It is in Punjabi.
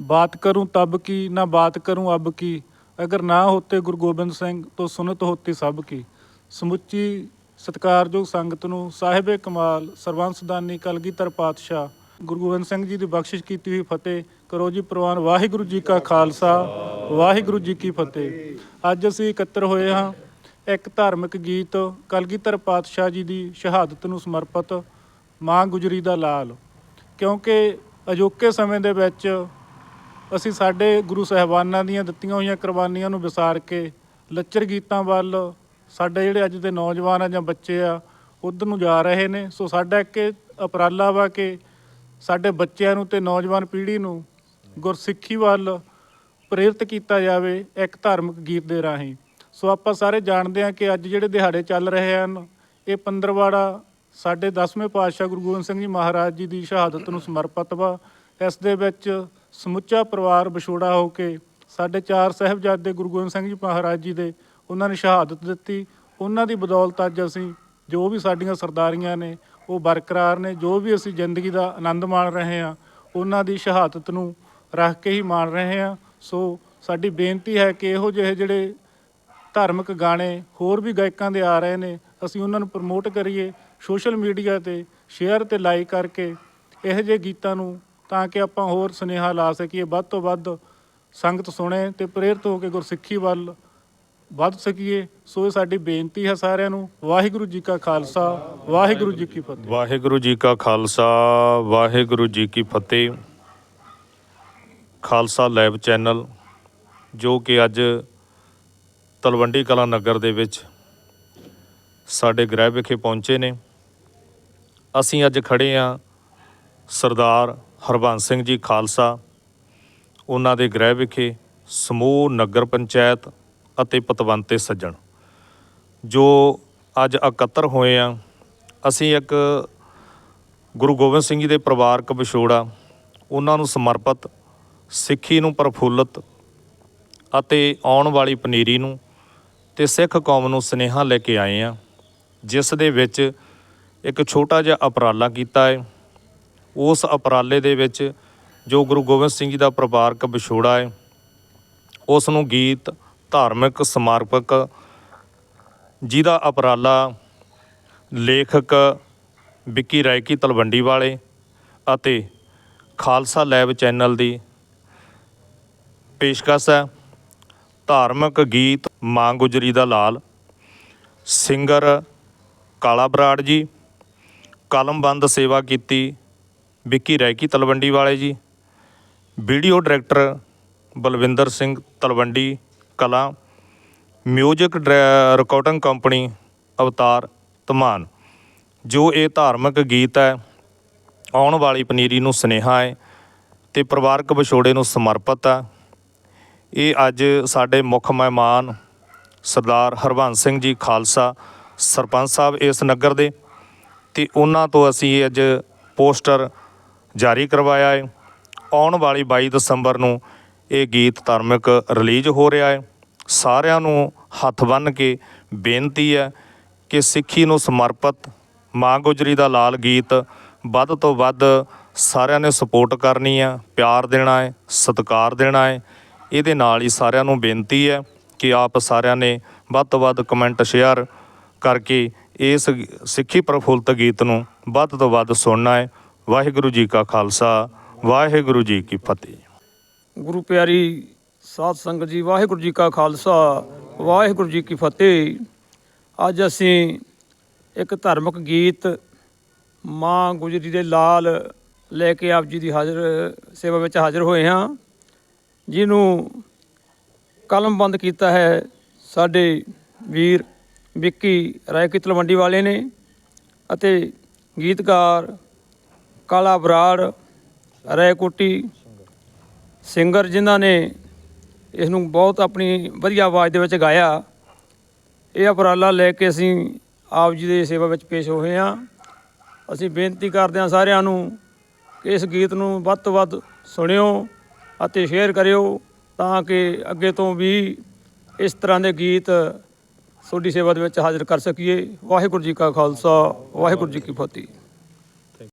बात करूं तब की ना बात करूं अब की अगर ना होते ਗੁਰੂ ਗੋਬਿੰਦ ਸਿੰਘ ਤੋਂ ਸੁਨਤ ਹੋਤੀ ਸਭ ਕੀ ਸਮੁੱਚੀ ਸਤਿਕਾਰਯੋਗ ਸੰਗਤ ਨੂੰ ਸਾਹਿਬੇ ਕਮਾਲ ਸਰਬੰਸਦਾਨੀ ਕਲਗੀਧਰ ਪਾਤਸ਼ਾਹ ਗੁਰੂ ਗੋਬਿੰਦ ਸਿੰਘ ਜੀ ਦੀ ਬਖਸ਼ਿਸ਼ ਕੀਤੀ ਹੋਈ ਫਤਿਹ ਕਰੋ ਜੀ ਪ੍ਰਵਾਨ ਵਾਹਿਗੁਰੂ ਜੀ ਕਾ ਖਾਲਸਾ ਵਾਹਿਗੁਰੂ ਜੀ ਕੀ ਫਤਿਹ ਅੱਜ ਅਸੀਂ ਇਕੱਤਰ ਹੋਏ ਹਾਂ ਇੱਕ ਧਾਰਮਿਕ ਗੀਤ ਕਲਗੀਧਰ ਪਾਤਸ਼ਾਹ ਜੀ ਦੀ ਸ਼ਹਾਦਤ ਨੂੰ ਸਮਰਪਿਤ ਮਾਂ ਗੁਜਰੀ ਦਾ ਲਾਲ ਕਿਉਂਕਿ ਅਜੋਕੇ ਸਮੇਂ ਦੇ ਵਿੱਚ ਅਸੀਂ ਸਾਡੇ ਗੁਰੂ ਸਾਹਿਬਾਨਾਂ ਦੀਆਂ ਦਿੱਤੀਆਂ ਹੋਈਆਂ ਕੁਰਬਾਨੀਆਂ ਨੂੰ ਵਿਸਾਰ ਕੇ ਲੱਚਰ ਗੀਤਾਂ ਵੱਲ ਸਾਡੇ ਜਿਹੜੇ ਅੱਜ ਦੇ ਨੌਜਵਾਨ ਆ ਜਾਂ ਬੱਚੇ ਆ, ਉਧਰ ਨੂੰ ਜਾ ਰਹੇ ਨੇ। ਸੋ ਸਾਡਾ ਇੱਕ ਇਹ ਉਪਰਾਲਾ ਵਾ ਕਿ ਸਾਡੇ ਬੱਚਿਆਂ ਨੂੰ ਤੇ ਨੌਜਵਾਨ ਪੀੜ੍ਹੀ ਨੂੰ ਗੁਰਸਿੱਖੀ ਵੱਲ ਪ੍ਰੇਰਿਤ ਕੀਤਾ ਜਾਵੇ ਇੱਕ ਧਾਰਮਿਕ ਗੀਤ ਦੇ ਰਾਹੀਂ। ਸੋ ਆਪਾਂ ਸਾਰੇ ਜਾਣਦੇ ਹਾਂ ਕਿ ਅੱਜ ਜਿਹੜੇ ਦਿਹਾੜੇ ਚੱਲ ਰਹੇ ਹਨ, ਇਹ ਪੰਦਰਵਾੜਾ ਸਾਡੇ 10ਵੇਂ ਪਾਤਸ਼ਾਹ ਗੁਰੂ ਗੋਬਿੰਦ ਸਿੰਘ ਜੀ ਮਹਾਰਾਜ ਜੀ ਦੀ ਸ਼ਹਾਦਤ ਨੂੰ ਸਮਰਪਿਤ ਵਾ। ਇਸ ਦੇ ਵਿੱਚ ਸਮੁੱਚਾ ਪਰਿਵਾਰ ਵਿਛੋੜਾ ਹੋ ਕੇ ਸਾਡੇ ਚਾਰ ਸਾਹਿਬਜ਼ਾਦੇ ਗੁਰੂ ਗੋਬਿੰਦ ਸਿੰਘ ਜੀ ਮਹਾਰਾਜ ਜੀ ਦੇ ਉਹਨਾਂ ਨੇ ਸ਼ਹਾਦਤ ਦਿੱਤੀ। ਉਹਨਾਂ ਦੀ ਬਦੌਲਤ ਅੱਜ ਅਸੀਂ ਜੋ ਵੀ ਸਾਡੀਆਂ ਸਰਦਾਰੀਆਂ ਨੇ, ਉਹ ਬਰਕਰਾਰ ਨੇ। ਜੋ ਵੀ ਅਸੀਂ ਜ਼ਿੰਦਗੀ ਦਾ ਆਨੰਦ ਮਾਣ ਰਹੇ ਹਾਂ, ਉਹਨਾਂ ਦੀ ਸ਼ਹਾਦਤ ਨੂੰ ਰੱਖ ਕੇ ਹੀ ਮਾਣ ਰਹੇ ਹਾਂ। ਸੋ ਸਾਡੀ ਬੇਨਤੀ ਹੈ ਕਿ ਇਹੋ ਜਿਹੇ ਜਿਹੜੇ ਧਾਰਮਿਕ ਗਾਣੇ, ਹੋਰ ਵੀ ਗਾਇਕਾਂ ਦੇ ਆ ਰਹੇ ਨੇ, ਅਸੀਂ ਉਹਨਾਂ ਨੂੰ ਪ੍ਰਮੋਟ ਕਰੀਏ। ਸੋਸ਼ਲ ਮੀਡੀਆ ਤੇ ਸ਼ੇਅਰ ਤੇ ਲਾਈਕ ਕਰਕੇ ਇਹੋ ਜਿਹੇ ਗੀਤਾਂ ਨੂੰ ਤਾਂ ਕਿ ਆਪਾਂ ਹੋਰ ਸੁਨੇਹਾ ਲਾ ਸਕੀਏ। ਵੱਧ ਤੋਂ ਵੱਧ ਸੰਗਤ ਸੁਣੇ ਤੇ ਪ੍ਰੇਰਿਤ ਹੋ ਕੇ ਗੁਰਸਿੱਖੀ ਵੱਲ ਵੱਧ ਸਕੀਏ। ਸੋ ਇਹ ਸਾਡੀ ਬੇਨਤੀ ਹੈ ਸਾਰਿਆਂ ਨੂੰ। ਵਾਹਿਗੁਰੂ ਜੀ ਕਾ ਖਾਲਸਾ, ਵਾਹਿਗੁਰੂ ਜੀ ਕੀ ਫਤਿਹ। ਵਾਹਿਗੁਰੂ ਜੀ ਕਾ ਖਾਲਸਾ, ਵਾਹਿਗੁਰੂ ਜੀ ਕੀ ਫਤਿਹ। ਖਾਲਸਾ ਲਾਈਵ ਚੈਨਲ, ਜੋ ਕਿ ਅੱਜ ਤਲਵੰਡੀ ਕਲਾ ਨਗਰ ਦੇ ਵਿੱਚ ਸਾਡੇ ਗ੍ਰਹਿ ਵਿਖੇ ਪਹੁੰਚੇ ਨੇ। ਅਸੀਂ ਅੱਜ ਖੜੇ ਆ ਸਰਦਾਰ ਹਰਬੰਸ ਸਿੰਘ ਜੀ ਖਾਲਸਾ, ਉਹਨਾਂ ਦੇ ਗ੍ਰਹਿ ਵਿਖੇ ਸਮੂਹ, ਨਗਰ ਪੰਚਾਇਤ ਅਤੇ ਪਤਵੰਤੇ ਸੱਜਣ। ਜੋ ਅੱਜ ਇਕੱਤਰ ਹੋਏ ਆ, ਅਸੀਂ ਇੱਕ ਗੁਰੂ ਗੋਬਿੰਦ ਸਿੰਘ ਜੀ ਦੇ ਪਰਿਵਾਰਕ ਵਿਛੋੜਾ, ਉਹਨਾਂ ਨੂੰ ਸਮਰਪਿਤ, ਸਿੱਖੀ ਨੂੰ ਪ੍ਰਫੁੱਲਤ ਅਤੇ ਆਉਣ ਵਾਲੀ ਪਨੀਰੀ ਨੂੰ ਤੇ ਸਿੱਖ ਕੌਮ ਨੂੰ ਸਨੇਹਾ ਲੈ ਕੇ ਆਏ ਆ, ਜਿਸ ਦੇ ਵਿੱਚ ਇੱਕ ਛੋਟਾ ਜਿਹਾ ਉਪਰਾਲਾ ਕੀਤਾ ਹੈ। ਉਸ ਅਪਰਾਲੇ ਦੇ ਵਿੱਚ ਜੋ ਗੁਰੂ ਗੋਬਿੰਦ ਸਿੰਘ ਜੀ ਦਾ ਪਰਿਵਾਰਕ ਵਿਛੋੜਾ ਹੈ, ਉਸ ਨੂੰ ਗੀਤ, ਧਾਰਮਿਕ ਸਮਾਰਪਕ, ਜਿਹਦਾ ਅਪਰਾਲਾ ਲੇਖਕ ਵਿੱਕੀ ਰਾਇਕੀ ਤਲਵੰਡੀ ਵਾਲੇ ਅਤੇ ਖਾਲਸਾ ਲੈਬ ਚੈਨਲ ਦੀ ਪੇਸ਼ਕਸ਼ ਹੈ। ਧਾਰਮਿਕ ਗੀਤ ਮਾਂ ਗੁਜਰੀ ਦਾ ਲਾਲ, ਸਿੰਗਰ ਕਾਲਾ ਬਰਾੜ ਜੀ, ਕਲਮਬੰਦ ਸੇਵਾ ਕੀਤੀ ਵਿੱਕੀ ਰੈਕੀ ਤਲਵੰਡੀ ਵਾਲੇ ਜੀ, ਵੀਡੀਓ ਡਾਇਰੈਕਟਰ ਬਲਵਿੰਦਰ ਸਿੰਘ ਤਲਵੰਡੀ, ਕਲਾ, ਮਿਊਜ਼ਿਕ ਡਰਾ- ਰਿਕਾਰਡਿੰਗ ਕੰਪਨੀ ਅਵਤਾਰ ਧਮਾਨ, ਜੋ ਇਹ ਧਾਰਮਿਕ ਗੀਤ ਹੈ, ਆਉਣ ਵਾਲੀ ਪਨੀਰੀ ਨੂੰ ਸੁਨੇਹਾ ਹੈ ਤੇ ਪਰਿਵਾਰਕ ਵਿਛੋੜੇ ਨੂੰ ਸਮਰਪਿਤ ਹੈ। ਇਹ ਅੱਜ ਸਾਡੇ ਮੁੱਖ ਮਹਿਮਾਨ ਸਰਦਾਰ ਹਰਵੰਸ ਸਿੰਘ ਜੀ ਖਾਲਸਾ ਸਰਪੰਚ ਸਾਹਿਬ ਇਸ ਨਗਰ ਦੇ ਤੇ ਉਹਨਾਂ ਤੋਂ ਅਸੀਂ ਅੱਜ ਪੋਸਟਰ ਜਾਰੀ ਕਰਵਾਇਆ ਹੈ। ਆਉਣ ਵਾਲੀ 22 ਦਸੰਬਰ ਨੂੰ ਇਹ ਗੀਤ ਧਾਰਮਿਕ ਰਿਲੀਜ਼ ਹੋ ਰਿਹਾ ਹੈ। ਸਾਰਿਆਂ ਨੂੰ ਹੱਥ ਬੰਨ੍ਹ ਕੇ ਬੇਨਤੀ ਹੈ ਕਿ ਸਿੱਖੀ ਨੂੰ ਸਮਰਪਿਤ ਮਾਂ ਗੁਜਰੀ ਦਾ ਲਾਲ ਗੀਤ ਵੱਧ ਤੋਂ ਵੱਧ ਸਾਰਿਆਂ ਨੇ ਸਪੋਰਟ ਕਰਨੀ ਹੈ, ਪਿਆਰ ਦੇਣਾ ਹੈ, ਸਤਿਕਾਰ ਦੇਣਾ ਹੈ। ਇਹਦੇ ਨਾਲ ਹੀ ਸਾਰਿਆਂ ਨੂੰ ਬੇਨਤੀ ਹੈ ਕਿ ਆਪ ਸਾਰਿਆਂ ਨੇ ਵੱਧ ਤੋਂ ਵੱਧ ਕਮੈਂਟ ਸ਼ੇਅਰ ਕਰਕੇ ਇਸ ਸਿੱਖੀ ਪ੍ਰਫੁੱਲਤ ਗੀਤ ਨੂੰ ਵੱਧ ਤੋਂ ਵੱਧ ਸੁਣਨਾ ਹੈ। ਵਾਹਿਗੁਰੂ ਜੀ ਕਾ ਖਾਲਸਾ, ਵਾਹਿਗੁਰੂ ਜੀ ਕੀ ਫਤਿਹ। ਗੁਰੂ ਪਿਆਰੀ ਸਾਧ ਸੰਗਤ ਜੀ, ਵਾਹਿਗੁਰੂ ਜੀ ਕਾ ਖਾਲਸਾ, ਵਾਹਿਗੁਰੂ ਜੀ ਕੀ ਫਤਿਹ। ਅੱਜ ਅਸੀਂ ਇੱਕ ਧਾਰਮਿਕ ਗੀਤ ਮਾਂ ਗੁਜਰੀ ਦੇ ਲਾਲ ਲੈ ਕੇ ਆਪ ਜੀ ਦੀ ਹਾਜ਼ਰ, ਸੇਵਾ ਵਿੱਚ ਹਾਜ਼ਰ ਹੋਏ ਹਾਂ। ਜਿਹਨੂੰ ਕਲਮਬੰਦ ਕੀਤਾ ਹੈ ਸਾਡੇ ਵੀਰ ਵਿੱਕੀ ਰਾਇਕੀ ਤਲਵੰਡੀ ਵਾਲੇ ਨੇ ਅਤੇ ਗੀਤਕਾਰ ਕਾਲਾ ਬਰਾੜ, ਰਾਏਕੋਟੀ ਸਿੰਗਰ ਜਿਨ੍ਹਾਂ ਨੇ ਇਸ ਨੂੰ ਬਹੁਤ ਆਪਣੀ ਵਧੀਆ ਆਵਾਜ਼ ਦੇ ਵਿੱਚ ਗਾਇਆ। ਇਹ ਉਪਰਾਲਾ ਲੈ ਕੇ ਅਸੀਂ ਆਪ ਜੀ ਦੀ ਸੇਵਾ ਵਿੱਚ ਪੇਸ਼ ਹੋਏ ਹਾਂ। ਅਸੀਂ ਬੇਨਤੀ ਕਰਦੇ ਹਾਂ ਸਾਰਿਆਂ ਨੂੰ ਕਿ ਇਸ ਗੀਤ ਨੂੰ ਵੱਧ ਤੋਂ ਵੱਧ ਸੁਣਿਓ ਅਤੇ ਸ਼ੇਅਰ ਕਰਿਓ ਤਾਂ ਕਿ ਅੱਗੇ ਤੋਂ ਵੀ ਇਸ ਤਰ੍ਹਾਂ ਦੇ ਗੀਤ ਤੁਹਾਡੀ ਸੇਵਾ ਦੇ ਵਿੱਚ ਹਾਜ਼ਰ ਕਰ ਸਕੀਏ। ਵਾਹਿਗੁਰੂ ਜੀ ਕਾ ਖਾਲਸਾ, ਵਾਹਿਗੁਰੂ ਜੀ ਕੀ ਫਤਿਹ।